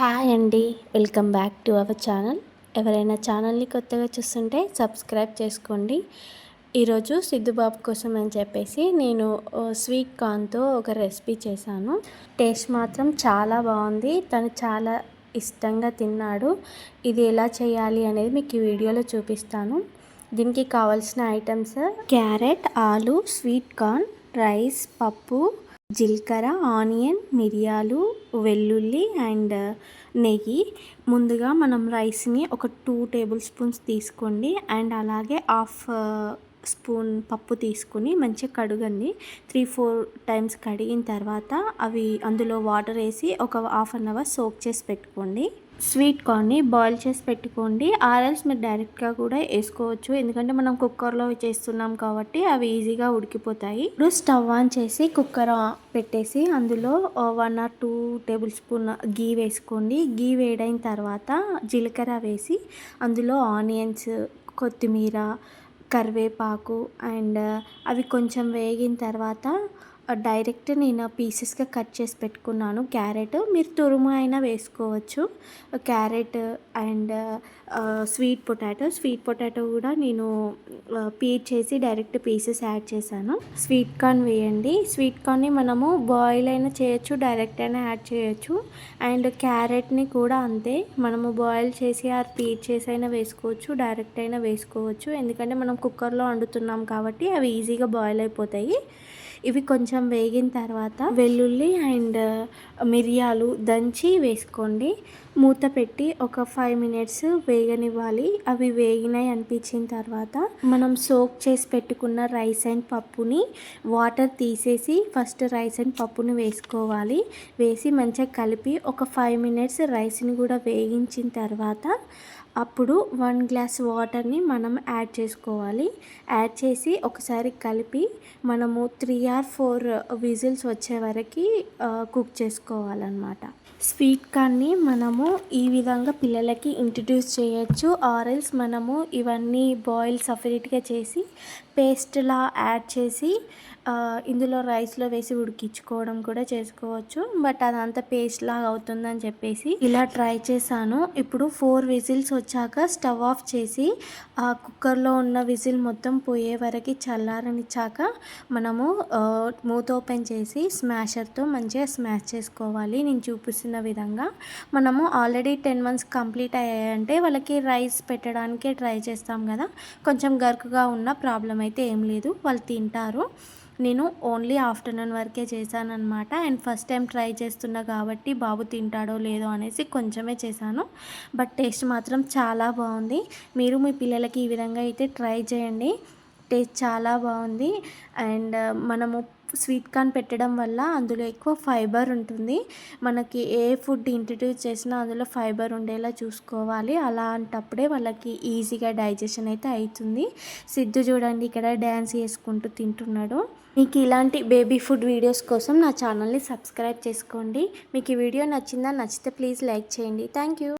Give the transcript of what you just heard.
Hi అండి. Welcome back to our channel. ఎవరైనా ఛానల్ని కొత్తగా చూస్తుంటే సబ్స్క్రైబ్ చేసుకోండి. ఈరోజు సిద్ధుబాబు కోసం అని చెప్పేసి నేను స్వీట్ కార్న్తో ఒక రెసిపీ చేశాను. టేస్ట్ మాత్రం చాలా బాగుంది. తను చాలా ఇష్టంగా తిన్నాడు. ఇది ఎలా చేయాలి అనేది మీకు ఈ వీడియోలో చూపిస్తాను. దీనికి కావాల్సిన ఐటమ్స్ క్యారెట్ ఆలు స్వీట్ కార్న్ రైస్ పప్పు జీలకర్ర ఆనియన్ మిరియాలు వెల్లుల్లి అండ్ నెయ్యి. ముందుగా మనం రైస్ని ఒక టూ టేబుల్ స్పూన్స్ తీసుకోండి అండ్ అలాగే హాఫ్ స్పూన్ పప్పు తీసుకుని మంచిగా కడగండి. త్రీ ఫోర్ టైమ్స్ కడిగిన తర్వాత అవి అందులో వాటర్ వేసి ఒక హాఫ్ అన్ అవర్ సోక్ చేసి పెట్టుకోండి. స్వీట్ కార్న్ని బాయిల్ చేసి పెట్టుకోండి. ఆరల్స్ మీరు డైరెక్ట్గా కూడా వేసుకోవచ్చు. ఎందుకంటే మనం కుక్కర్లో చేస్తున్నాం కాబట్టి అవి ఈజీగా ఉడికిపోతాయి. ఇప్పుడు స్టవ్ ఆన్ చేసి కుక్కర్ పెట్టేసి అందులో one or two table spoon ghee వేసుకోండి. గీ వేడైన తర్వాత జీలకర్ర వేసి అందులో ఆనియన్స్ కొత్తిమీర కరివేపాకు అండ్ అవి కొంచెం వేగిన తర్వాత డైరెక్ట్ నేను పీసెస్గా కట్ చేసి పెట్టుకున్నాను. క్యారెట్ మీరు తురుము అయినా వేసుకోవచ్చు. Carrot and sweet potato. Sweet potato కూడా నేను పీట్ చేసి డైరెక్ట్ పీసెస్ యాడ్ చేశాను. స్వీట్ కార్న్ వేయండి. స్వీట్ కార్న్ని మనము బాయిల్ అయినా చేయొచ్చు డైరెక్ట్ అయినా యాడ్ చేయొచ్చు. అండ్ క్యారెట్ని కూడా అంతే. మనము బాయిల్ చేసి ఆ పీట్ చేసి అయినా వేసుకోవచ్చు డైరెక్ట్ అయినా వేసుకోవచ్చు. ఎందుకంటే మనం కుక్కర్లో వండుతున్నాం కాబట్టి అవి ఈజీగా బాయిల్ అయిపోతాయి. ఇవి కొంచెం వేగిన తర్వాత వెల్లుల్లి అండ్ మిరియాలు దంచి వేసుకోండి. మూత పెట్టి ఒక ఫైవ్ మినిట్స్ వేగనివ్వాలి. అవి వేగినాయి అనిపించిన తర్వాత మనం సోక్ చేసి పెట్టుకున్న రైస్ అండ్ పప్పుని వాటర్ తీసేసి ఫస్ట్ రైస్ అండ్ పప్పుని వేసుకోవాలి. వేసి మంచిగా కలిపి ఒక ఫైవ్ మినిట్స్ రైస్ని కూడా వేగించిన తర్వాత అప్పుడు వన్ గ్లాస్ వాటర్ని మనం యాడ్ చేసుకోవాలి. యాడ్ చేసి ఒకసారి కలిపి మనము త్రీ ఆర్ ఫోర్ విజిల్స్ వచ్చే వరకు కుక్ చేసుకోవాలన్నమాట. స్వీట్ కార్న్ని మనము ఈ విధంగా పిల్లలకి ఇంట్రడ్యూస్ చేయొచ్చు. ఆరెల్స్ మనము ఇవన్నీ బాయిల్ సపరేట్గా చేసి పేస్ట్లా యాడ్ చేసి ఇందులో రైస్లో వేసి ఉడికించుకోవడం కూడా చేసుకోవచ్చు. బట్ అదంతా పేస్ట్ లాగా అవుతుందని చెప్పేసి ఇలా ట్రై చేశాను. ఇప్పుడు ఫోర్ విజిల్స్ వచ్చాక స్టవ్ ఆఫ్ చేసి ఆ కుక్కర్లో ఉన్న విజిల్ మొత్తం పోయే వరకు చల్లారనిచ్చాక మనము మూత ఓపెన్ చేసి స్మాషర్తో మంచిగా స్మాష్ చేసుకోవాలి. నేను చూపిస్తున్న విధంగా మనము ఆల్రెడీ టెన్ మంత్స్ కంప్లీట్ అయ్యాయంటే వాళ్ళకి రైస్ పెట్టడానికే ట్రై చేస్తాం కదా. కొంచెం గరుకుగా ఉన్న ప్రాబ్లం అయితే ఏం లేదు. వాళ్ళు తింటారు. నేను ఓన్లీ ఆఫ్టర్నూన్ వరకే చేశాను అనమాట అండ్ ఫస్ట్ టైం ట్రై చేస్తున్నా కాబట్టి బాబు తింటాడో లేదో అనేసి కొంచెమే చేశాను. బట్ టేస్ట్ మాత్రం చాలా బాగుంది. మీరు మీ పిల్లలకి ఈ విధంగా అయితే ట్రై చేయండి. టేస్ట్ చాలా బాగుంది. అండ్ మనము స్వీట్ కార్న్ పెట్టడం వల్ల అందులో ఎక్కువ ఫైబర్ ఉంటుంది. మనకి ఏ ఫుడ్ ఇంట్రడ్యూస్ చేసినా అందులో ఫైబర్ ఉండేలా చూసుకోవాలి. అలాంటప్పుడే వాళ్ళకి ఈజీగా డైజెషన్ అయితే అవుతుంది సిద్ధు చూడండి ఇక్కడ డ్యాన్స్ చేసుకుంటూ తింటున్నాడు. మీకు ఇలాంటి బేబీ ఫుడ్ వీడియోస్ కోసం నా ఛానల్ని సబ్స్క్రైబ్ చేసుకోండి. మీకు ఈ వీడియో నచ్చిందా నచ్చితే ప్లీజ్ లైక్ చేయండి. Thank you.